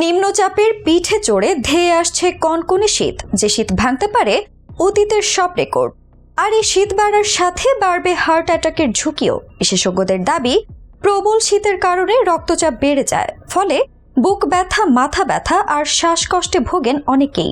নিম্নচাপের পিঠে চড়ে ধেয়ে আসছে কনকনে শীত, যে শীত ভাঙতে পারে অতীতের সব রেকর্ড। আর এই শীত বাড়ার সাথে বাড়বে হার্ট অ্যাটাকের ঝুঁকিও। বিশেষজ্ঞদের দাবি, প্রবল শীতের কারণে রক্তচাপ বেড়ে যায়, ফলে বুক ব্যথা, মাথা ব্যথা আর শ্বাসকষ্টে ভোগেন অনেকেই,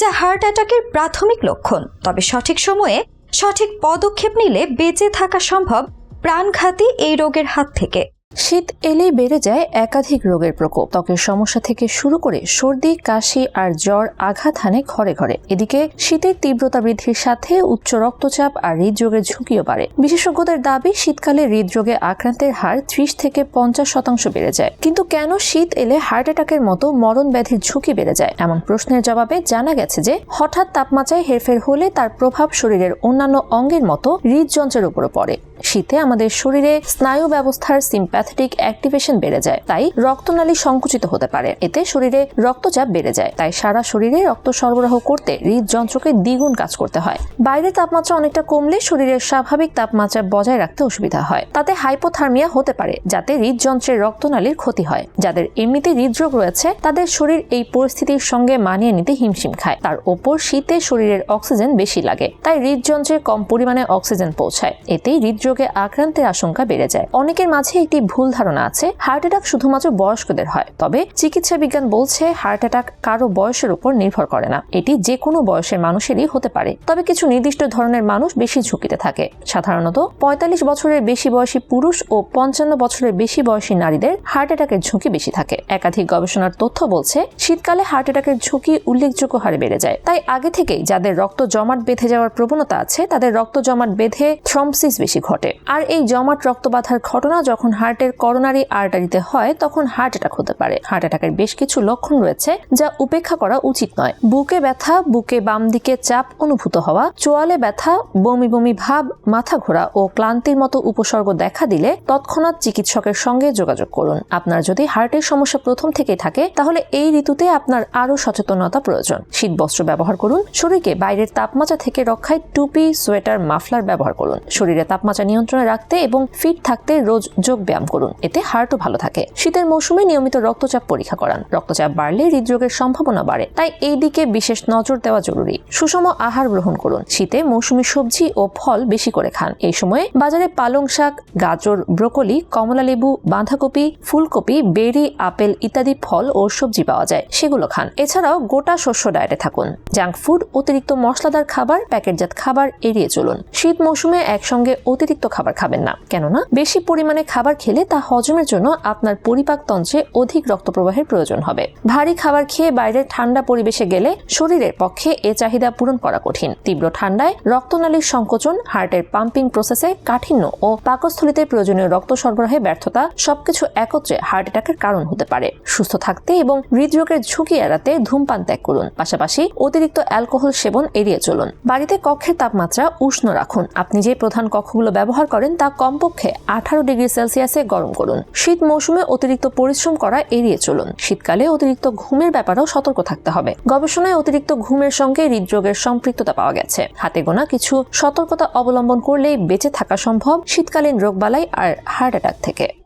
যা হার্ট অ্যাটাকের প্রাথমিক লক্ষণ। তবে সঠিক সময়ে সঠিক পদক্ষেপ নিলে বেঁচে থাকা সম্ভব প্রাণঘাতী এই রোগের হাত থেকে। শীত এলেই বেড়ে যায় একাধিক রোগের প্রকোপ। ত্বকের সমস্যা থেকে শুরু করে সর্দি, কাশি আর জ্বর আঘাত হানে ঘরে ঘরে। এদিকে শীতের তীব্রতা বৃদ্ধির সাথে উচ্চ রক্তচাপ আর হৃদরোগের ঝুঁকিও বাড়ে। বিশেষজ্ঞদের দাবি, শীতকালে হৃদরোগে আক্রান্তের হার ত্রিশ থেকে পঞ্চাশ শতাংশ বেড়ে যায়। কিন্তু কেন শীত এলে হার্ট অ্যাটাকের মতো মরণ ব্যাধির ঝুঁকি বেড়ে যায়? এমন প্রশ্নের জবাবে জানা গেছে যে, হঠাৎ তাপমাত্রায় হেরফের হলে তার প্রভাব শরীরের অন্যান্য অঙ্গের মতো হৃদযন্ত্রের উপরে পড়ে। শীতে আমাদের শরীরে স্নায়ু ব্যবস্থার সিম্প্যাথেটিক অ্যাক্টিভেশন বেড়ে যায়, তাই রক্তনালী সংকুচিত হতে পারে। এতে শরীরে রক্তচাপ বেড়ে যায়, তাই সারা শরীরে রক্ত সরবরাহ করতে হৃদযন্ত্রকে দ্বিগুণ কাজ করতে হয়। বাইরের তাপমাত্রা অনেকটা কমলে শরীরের স্বাভাবিক তাপমাত্রা বজায় রাখতে অসুবিধা হয়। তাতে হাইপোথার্মিয়া হতে পারে, যাতে হৃদযন্ত্রের রক্তনালীর ক্ষতি হয়। যাদের এমনিতে হৃদরোগ রয়েছে, তাদের শরীর এই পরিস্থিতির সঙ্গে মানিয়ে নিতে হিমশিম খায়। তার ওপর শীতে শরীরের অক্সিজেন বেশি লাগে, তাই হৃদযন্ত্রে কম পরিমাণে অক্সিজেন পৌঁছায়। এতেই হৃদরোগে আক্রান্তের আশঙ্কা বেড়ে যায়। অনেকের মাঝে একটি ভুল ধারণা আছে হার্ট অ্যাটাক শুধুমাত্র বয়স্কদের হয়। তবে চিকিৎসা বিজ্ঞান বলছে হার্ট অ্যাটাক কারও বয়সের উপর নির্ভর করে না। এটি যে কোনো বয়সের মানুষেরই হতে পারে। তবে কিছু নির্দিষ্ট ধরনের মানুষ বেশি ঝুঁকিতে থাকে। সাধারণত পঁয়তাল্লিশ বছরের বেশি বয়সী পুরুষ ও পঞ্চান্ন বছরের বেশি বয়সী নারীদের হার্ট অ্যাটাকের ঝুঁকি বেশি থাকে। একাধিক গবেষণার তথ্য বলছে, শীতকালে হার্ট অ্যাটাকের ঝুঁকি উল্লেখযোগ্য হারে বেড়ে যায়। তাই আগে থেকেই যাদের রক্ত জমাট বেঁধে যাওয়ার প্রবণতা আছে, তাদের রক্ত জমাট বেঁধে থ্রম্বসিস বেশি ঘটে। আর এই জমাট রক্ত বাঁধার ঘটনা যখন হার্টের করোনারি আর্টারিতে হয়, তখন হার্ট অ্যাটাক হতে পারে। হার্ট অ্যাটাকের বেশ কিছু লক্ষণ রয়েছে যা উপেক্ষা করা উচিত নয়। বুকে ব্যথা, বুকে বাম দিকে চাপ অনুভূত হওয়া, চোয়ালে ব্যথা, বমি বমি ভাব, মাথা ঘোরা ও ক্লান্তির মতো উপসর্গ দেখা দিলে তৎক্ষণাৎ চিকিৎসকের সঙ্গে যোগাযোগ করুন। আপনার যদি হার্টের সমস্যা প্রথম থেকেই থাকে, তাহলে এই ঋতুতে আপনার আরও সচেতনতা প্রয়োজন। শীত বস্ত্র ব্যবহার করুন, শরীরকে বাইরের তাপমাত্রা থেকে রক্ষায় টুপি, সোয়েটার, মাফলার ব্যবহার করুন। শরীরে তাপমাত্রা নিয়ন্ত্রণে রাখতে এবং ফিট থাকতে রোজ যোগ ব্যায়াম করুন। এতে হার্টও ভালো থাকে। শীতের মৌসুমে নিয়মিত রক্তচাপ পরীক্ষা করান। রক্তচাপ বাড়লে হৃদরোগের সম্ভাবনা বাড়ে। তাই এই দিকে বিশেষ নজর দেওয়া জরুরি। সুষম আহার গ্রহণ করুন। শীতে মৌসুমী সবজি ও ফল বেশি করে খান। এই সময়ে বাজারে পালং শাক, গাজর, ব্রোকলি, কমলা লেবু, বাঁধাকপি, ফুলকপি, বেরি, আপেল ইত্যাদি ফল ও সবজি পাওয়া যায়। সেগুলো খান। এছাড়াও গোটা শস্য ডায়েটে থাকুন। জাঙ্ক ফুড, অতিরিক্ত মশলাদার খাবার, প্যাকেটজাত খাবার এড়িয়ে চলুন। শীত মৌসুমে একসঙ্গে অতিরিক্ত খাবার খাবেন না। কেননা, বেশি পরিমাণে খাবার খেলে তা হজমের জন্য আপনার পরিপাকতন্ত্রে অধিক রক্ত প্রবাহের প্রয়োজন হবে। ভারী খাবার খেয়ে বাইরে ঠান্ডা পরিবেশে গেলে শরীরের পক্ষে এ চাহিদা পূরণ করা কঠিন। তীব্র ঠান্ডায় রক্তনালীর সংকোচন, হার্টের পাম্পিং প্রসেসে কাঠিন্য ও পাকস্থলিতে প্রয়োজনীয় রক্ত সরবরাহে ব্যর্থতা সবকিছু একত্রে হার্ট অ্যাটাকের কারণ হতে পারে। সুস্থ থাকতে এবং হৃদরোগের ঝুঁকি এড়াতে ধূমপান ত্যাগ করুন। পাশাপাশি অতিরিক্ত অ্যালকোহল সেবন এড়িয়ে চলুন। বাড়িতে কক্ষের তাপমাত্রা উষ্ণ রাখুন। আপনি যে প্রধান কক্ষগুলো ব্যবহার করেন তা কমপক্ষে আঠারো ডিগ্রি সেলসিয়াসে গরম করুন। শীত মৌসুমে অতিরিক্ত পরিশ্রম করা এড়িয়ে চলুন। শীতকালে অতিরিক্ত ঘুমের ব্যাপারেও সতর্ক থাকতে হবে। গবেষণায় অতিরিক্ত ঘুমের সঙ্গে হৃদরোগের সম্পৃক্ততা পাওয়া গেছে। হাতে গোনা কিছু সতর্কতা অবলম্বন করলেই বেঁচে থাকা সম্ভব শীতকালীন রোগবালাই আর হার্ট অ্যাটাক থেকে।